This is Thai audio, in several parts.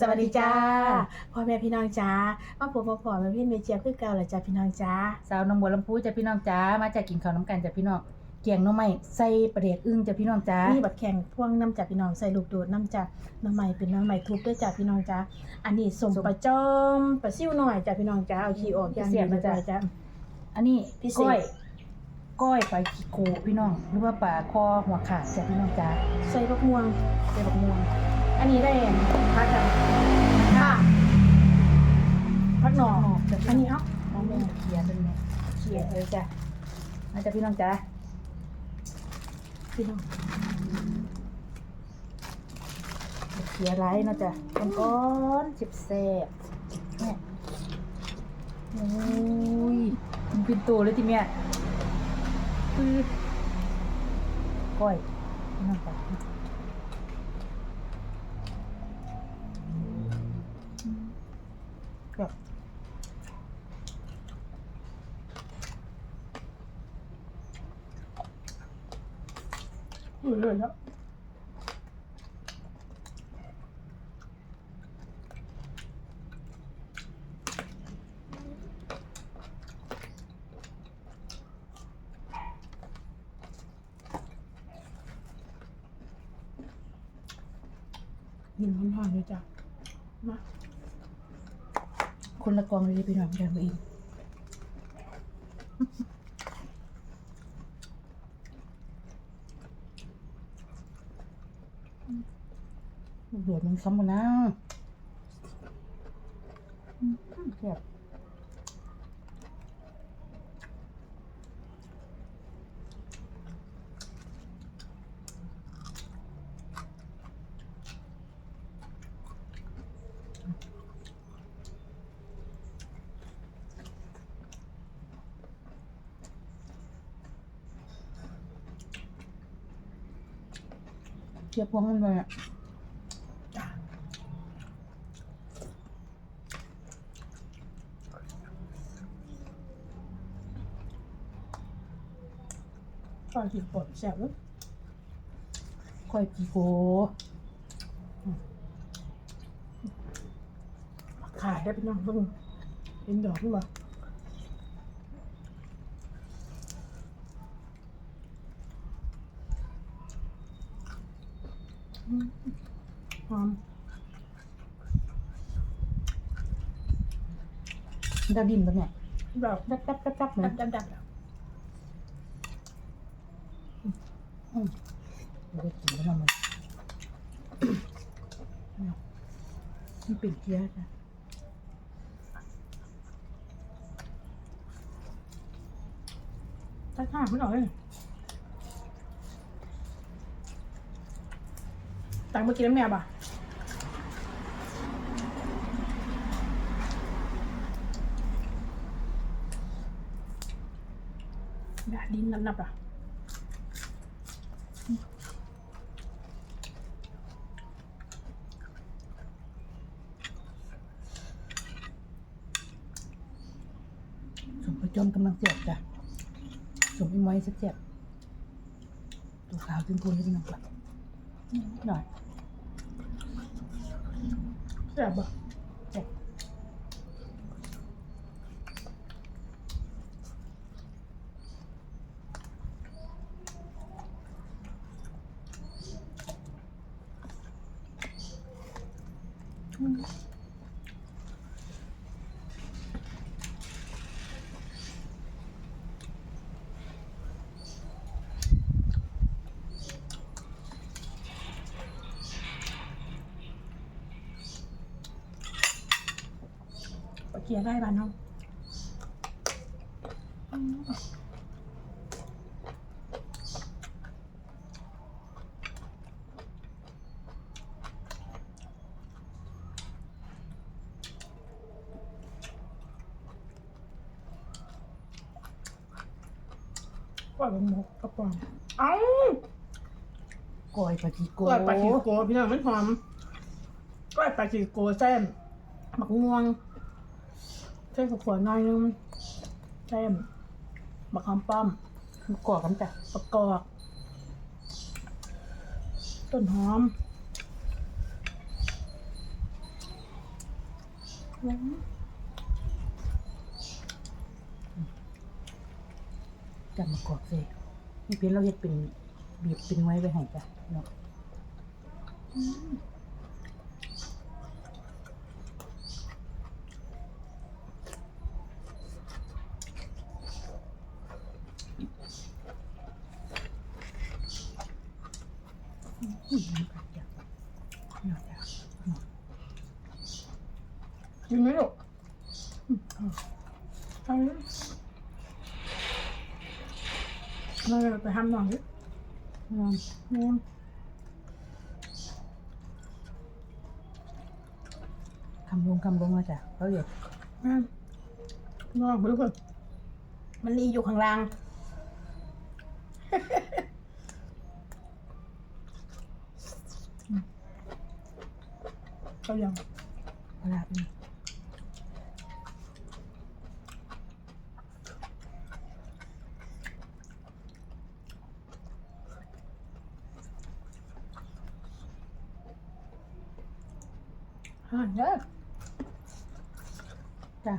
สวัสดีจ้าพ่อแม่พี่น้องจ้ามาผมมาพอแม่พี่เมเจียบคือเก่าแหละจ้าพี่น้องจ้าสาวหน้องบัวลำพูจ้ะพี่น้องจ้ามาจากกินข้าวน้ำกันจ้ะพี่น้องเกียงหน้องใหม่ใส่ปลาเดียกอึ้งจ้ะพี่น้องจ้ามีบัดแข่งพ่วงน้ำจ้าพี่น้องใส่ลูกโดดน้ำจ้าน้ำใหม่เป็นน้ำใหม่ทุบด้วยจ้าพี่น้องจ้าอันนี้สมปลาจอมปลาซิ่วหน่อยจ้าพี่น้องจ้าเอาขี้ออกอย่างเดียวจ้าจ้าอันนี้พิเศษก้อยก้อยปลาขี้โกพี่น้องหรือว่าปลาคอหัวขาดจ้ะพี่น้องจ้าใส่บักม่วงใส่บักม่วงอันนี้ได้พักจ้า เขียเป็นไงเขียเลยจ้ะมาจ้ะพี่น้องจ้าพี่น้องเขียไรเนาะจ้ะก้อนๆเจ็บแสบเนี่ยโอ้ยมันเป็นตัวเลยทีเนี้ยคือก้อยพี่น้องจ้าแบบ เออเลยแล้วยินร้อนๆเลยจ้ะมาคนละกองเลยพี่น้องกันมาอีก เดือดมันซ้ำกันนะอืมแซ่บเชียบพวงมันเลยอะ ก่อนกินปดแซ่บเลยค่อยปีโกขาดได้เป็นน้องเพิ่งเป็นดอกขึ้นมาอืมหอมดาดินตัวเนี่ยแบบดับดับดับดับเลดัยบดับ ดับดับอืมเดี๋ยวกินแล้วมันมันเป็นเกี๊ยวจ้ะถ้าข้าวมันออกเลยตังมากินน้ำแม่ป่ะดาดินนับนับอะ สมประ จอมกำลังเสียบจ้ะสมอีไม้สักเสียบตัวขาวจนพูนให้พี่น้องกลับหน่อยแซ่บป่ะเจ็บปล เกียร์ได้บ้านน้องว่าเป็นหมกกระป๋องเอ้าก้อยปลาจีโกกล้วยปลาจิโกพี่น้องมันหอมกล้วยปลาจิโกเส้นหมักม่วง เส้นขวดน้อยนึงเส้นหมักหอมป้อมมันกรอบกันจ้ะประกอบต้นหอมจับมากรอกสินี่เป็นเราเฮ็ดเป็นบีบเป็นไว้ไว้ให้จ้ะเนาะอืมจ้ะเนาะจ้ะเนาะ กินไหมลูกอืมเอาเอาเลยเราไปทำหน่อยดิอืมอืมคำลงคำลงมาจ้ะเขาเรียกแม่นอนไปทุกคนมันรีอยู่ข้างล่าง ก็ยังปลาเป็นห่านเด้อจ้ะ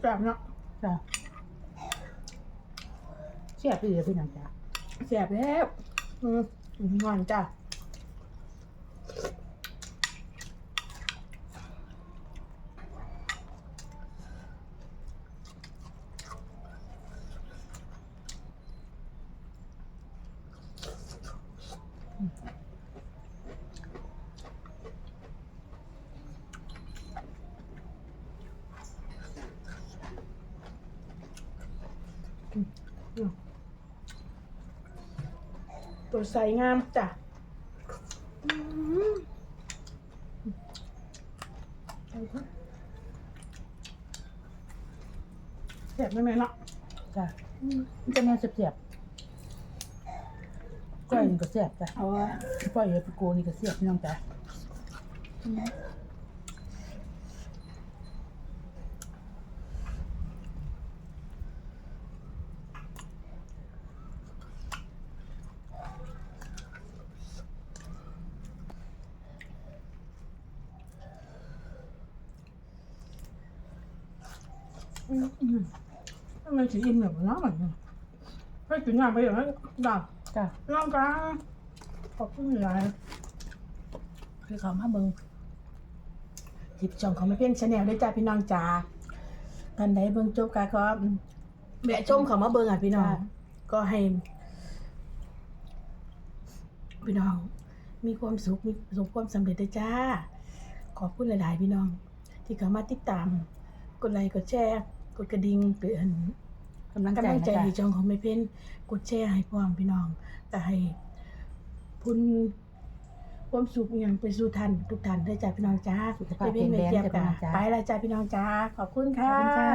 แบบเนาะจ้ะเสียบไปเลยพี่น้องจ้ะเสียบแล้วอืมงอนจ้ะ ตัวใสงามจ้ะอืมเอาเถอะเสียบได้ไหมล่ะจ้ะมันจะแนวเสียบๆก้อยนี่ก็เสียบจ้ะเอาไว้ก้อยเอปิโกนี่ก็เสียบพี่น้องจ้ะ ทำไมถึงอิ่มแบบนั้นแบบนี้ให้กินงานไปอย่างนั้นดาบจ้ะน้องจ้าขอบคุณหลายคือเขามาเบิงจิบจองของไม่เพี้ยนชาแนลได้จ้าพี่น้องจ้ากันใดเบิงจบกาก็แม่ชมเขามาเบิงอะพี่น้อง ก็ให้พี่น้อง มีความสุขมีประสบความสำเร็จได้จ้า ขอบคุณหลาย ๆ พี่น้อง ที่เข้ามาติดตาม กดไลค์กดแชร์กดกระดิ่งเป็นกำลังใจกำลังนะใจจ้ะดีจองของไม่เพ้นกดแชร์ให้พร้อมพี่น้องแต่ให้พุนความสุขอหย่างไปสู่ทันทุกท่านได้จ้าพี่น้องจ้าสุขภาพไม่เพ้นไม่แข็งแรงเทียบจ้ะพี่กัน้องจ้า ไปและจ้าพี่น้องจ้าขอบคุณขอบค่ะ คุณจ้า